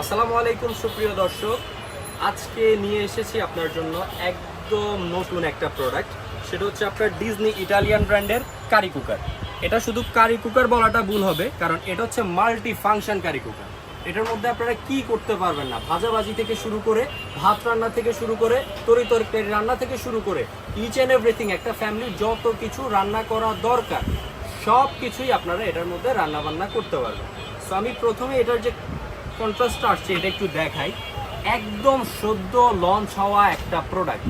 আসসালামু আলাইকুম, সুপ্রিয় দর্শক। আজকে নিয়ে এসেছি আপনার জন্য একদম নতুন একটা প্রোডাক্ট সেটা হচ্ছে আপনার ডিজনি ইটালিয়ান ব্র্যান্ডের কারি কুকার এটা শুধু কারি কুকার বলাটা ভুল হবে, কারণ এটা হচ্ছে মাল্টি ফাংশন কারি কুকার এটার মধ্যে আপনারা কি করতে পারবেন না? ভাজাভাজি থেকে শুরু করে, ভাত রান্না থেকে শুরু করে তরি তরকারি রান্না থেকে শুরু করে ইচ অ্যান্ড এভরিথিং একটা ফ্যামিলির যত কিছু রান্না করা দরকার সব কিছুই আপনারা এটার মধ্যে রান্না বান্না করতে পারবেন। সো আমি প্রথমে এটার যে কন্ট্রাস্টটা আসছে, এটা একটু দেখাই। একদম সদ্য লঞ্চ হওয়া একটা প্রোডাক্ট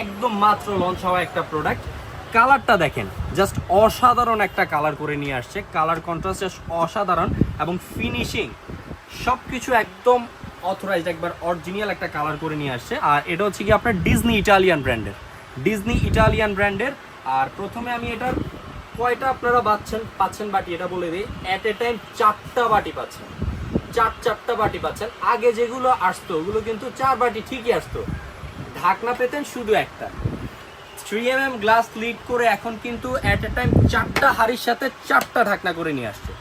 একদম মাত্র লঞ্চ হওয়া একটা প্রোডাক্ট কালারটা দেখেন জাস্ট অসাধারণ একটা কালার করে নিয়ে আসছে। কালার কন্ট্রাস্ট জাস্ট অসাধারণ এবং ফিনিশিং সব কিছু একদম অথরাইজড একবার অরিজিনাল একটা কালার করে নিয়ে আসছে। আর এটা হচ্ছে কি আপনার ডিজনি ইটালিয়ান ব্র্যান্ডের ডিজনি ইটালিয়ান ব্র্যান্ডের আর প্রথমে আমি এটার কয়টা আপনারা পাচ্ছেন পাচ্ছেন বাটি, এটা বলে দিই। অ্যাট এ টাইম চারটা বাটি পাচ্ছেন। চার চারটা বাটি পাচ্ছেন। আগে যেগুলো আসতো, ওগুলো কিন্তু চার বাটি ঠিকই আসতো। ঢাকনা পেতেন শুধু একটা। Three M M glass lid করে এখন কিন্তু অ্যাট এ টাইম চারটা হাড়ির সাথে চারটা ঢাকনা করে নিয়ে আসছে।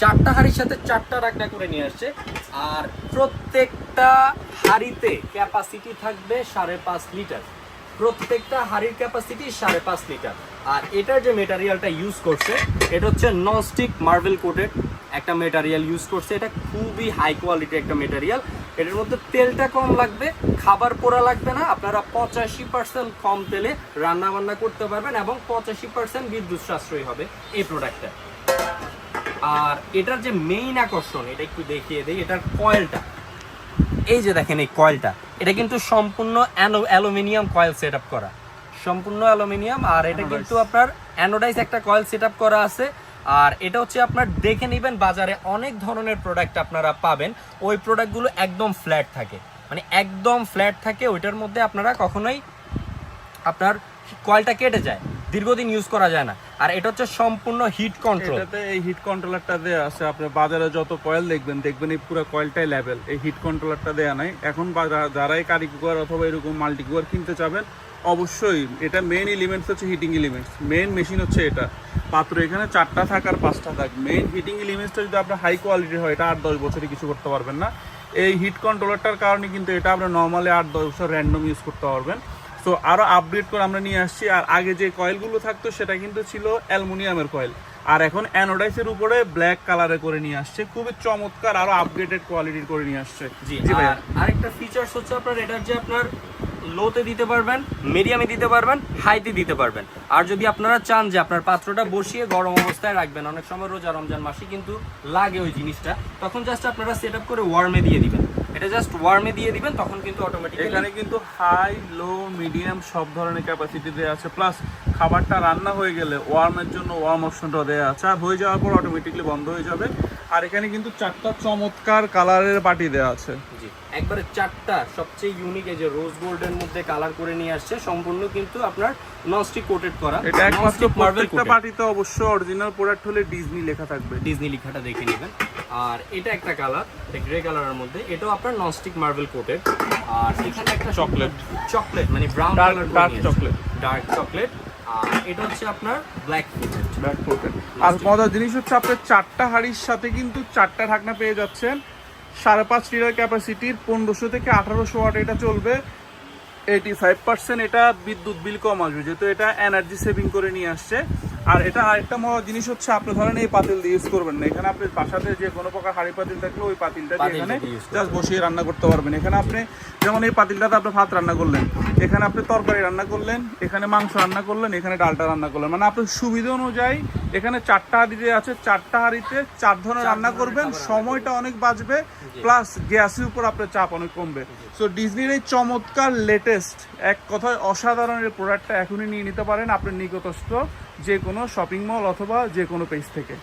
চারটা হাড়ির সাথে চারটা ঢাকনা করে নিয়ে আসছে। আর প্রত্যেকটা হাড়িতে ক্যাপাসিটি থাকবে সাড়ে পাঁচ লিটার। প্রত্যেকটা হাড়ির ক্যাপাসিটি সাড়ে পাঁচ লিটার। আর এটার যে মেটারিয়ালটা ইউজ করছে, এটা হচ্ছে ননস্টিক মার্বেল কোটেড একটা মেটারিয়াল ইউজ করছে। এটা খুবই হাই কোয়ালিটি একটা মেটারিয়াল এটার মধ্যে তেলটা কম লাগবে, খাবার পোড়া লাগবে না। আপনারা পঁচাশি পার্সেন্ট কম তেলে রান্না বান্না করতে পারবেন এবং পঁচাশি পার্সেন্ট বিদ্যুৎ সাশ্রয়ী হবে এই প্রোডাক্টটা আর এটার যে মেইন আকর্ষণ, এটা একটু দেখিয়ে দেই, এটার কয়েলটা এই যে দেখেন এই কয়েলটা এটা কিন্তু সম্পূর্ণ অ্যালুমিনিয়াম কয়েল সেট আপ করা। সম্পূর্ণ অ্যালুমিনিয়াম আর এটা কিন্তু আপনার অ্যানোডাইজ একটা কয়েল সেট আপ করা আছে। আর এটা হচ্ছে আপনার দেখে নেবেন বাজারে অনেক ধরনের প্রোডাক্ট আপনারা পাবেন। ওই প্রোডাক্টগুলো একদম ফ্ল্যাট থাকে। মানে একদম ফ্ল্যাট থাকে ওইটার মধ্যে আপনারা কখনোই আপনার কয়েলটা কেটে যায়, দীর্ঘদিন ইউজ করা যায় না। আর এটা হচ্ছে সম্পূর্ণ হিট কন্ট্রোল এটাতে এই হিট কন্ট্রোলারটা দেয়া আছে, আপনি বাজারে যত কয়েল দেখবেন দেখবেন এই পুরো কয়েলটাই লেভেল এই হিট কন্ট্রোলারটা দেয়া নাই। এখন যারাই কারি কুকার অথবা এরকম মাল্টি কুকার কিনতে চাবেন, অবশ্যই এটা মেইন এলিমেন্টস হচ্ছে হিটিং এলিমেন্টস মেইন মেশিন হচ্ছে এটা। পাত্র এখানে চারটা থাক আর পাঁচটা থাক। মেইন হিটিং এলিমেন্টসটা যদি আপনার হাই কোয়ালিটি হয়, এটা আট দশ বছরে কিছু করতে পারবেন না। এই হিট কন্ট্রোলারটার কারণে কিন্তু এটা আপনার নর্মালি আট দশ বছর র্যান্ডম ইউজ করতে পারবেন। সো আরও আপডেট করে আমরা নিয়ে আসছি। আর আগে যে কয়েলগুলো থাকতো সেটা কিন্তু ছিল অ্যালুমিনিয়ামের কয়েল আর এখন অ্যানোডাইসের উপরে ব্ল্যাক কালারে করে নিয়ে আসছে। খুবই চমৎকার আরও আপডেটেড কোয়ালিটির করে নিয়ে আসছে। জি ভাইয়া। আরেকটা ফিচার্স হচ্ছে আপনার এটার যে আপনার লোতে দিতে পারবেন মিডিয়ামে দিতে পারবেন হাইতে দিতে পারবেন। আর যদি আপনারা চান যে আপনার পাত্রটা বসিয়ে গরম অবস্থায় রাখবেন অনেক সময় রোজা রমজান মাসে কিন্তু লাগে ওই জিনিসটা তখন জাস্ট আপনারা সেট আপ করে ওয়ার্মে দিয়ে দিবেন। এটা জাস্ট ওয়ার্মে দিয়ে দিবেন তখন কিন্তু অটোমেটিক্যালি এখানে কিন্তু হাই লো মিডিয়াম সব ধরনের ক্যাপাসিটি দেওয়া আছে। প্লাস খাবারটা রান্না হয়ে গেলে ওয়ার্মের জন্য ওয়ার্ম অপশনটা দেওয়া আছে। আর হয়ে যাওয়ার পর অটোমেটিকলি বন্ধ হয়ে যাবে। আর এখানে কিন্তু চারটা চমৎকার কালারের বাটি দেওয়া আছে। জি একবারে চারটা সবচেয়ে ইউনিক এই যে রোজ গোল্ডের মধ্যে কালার করে নিয়ে আসছে সম্পূর্ণ কিন্তু আপনার ননস্টিক কোটেড করা। এটা একমাত্র প্রত্যেকটা বাটিতে অবশ্যই অরিজিনাল প্রোডাক্ট হলে ডিজনি লেখা থাকবে। ডিজনি লেখাটা দেখে নেবেন। আর এটা একটা কালার গ্রে কালারের মধ্যে। এটাও আপনার ননস্টিক মার্বেল কোটেড আর এখানে একটা চকলেট চকলেট মানে brown colour dark chocolate. Dark chocolate আর এটা হচ্ছে আপনার ব্ল্যাক কোটেড আর মজার জিনিস হচ্ছে আপনার চারটা হাড়ির সাথে কিন্তু চারটা ঢাকনা পেয়ে যাচ্ছেন। সাড়ে পাঁচ লিটার ক্যাপাসিটির পনেরোশো থেকে আঠারোশো ওয়াট এটা চলবে। এইটি ফাইভ পার্সেন্ট এটা বিদ্যুৎ বিল কম আসবে যেহেতু এটা এনার্জি সেভিং করে নিয়ে আসছে। আর এটা আরেকটা মজার জিনিস হচ্ছে আপনি ধরেন এই পাতিল দিয়ে ইউজ করবেন না। এখানে আপনি বাসাতে যে কোনো প্রকার হাড়ি পাতিল থাকলে ওই পাতিলটা দিয়ে এখানে জাস্ট বসিয়ে রান্না করতে পারবেন। এখানে আপনি যেমন এই পাতিলটাতে আপনি ভাত রান্না করলেন এখানে আপনি তরকারি রান্না করলেন, এখানে মাংস রান্না করলেন, এখানে ডালটা রান্না করলেন। মানে আপনার সুবিধা অনুযায়ী এখানে চারটা হাঁড়িতে আছে, চারটা হাঁড়িতে চার ধরনের রান্না করবেন, সময়টা অনেক বাঁচবে প্লাস গ্যাসের উপর আপনার চাপ অনেক কমবে। সো ডিজনির এই চমৎকার লেটেস্ট এক কথায় অসাধারণ এই প্রোডাক্টটা এখনই নিয়ে নিতে পারেন আপনার নিকটস্থ যে কোনো শপিং মল অথবা যে কোনো পেজ থেকে।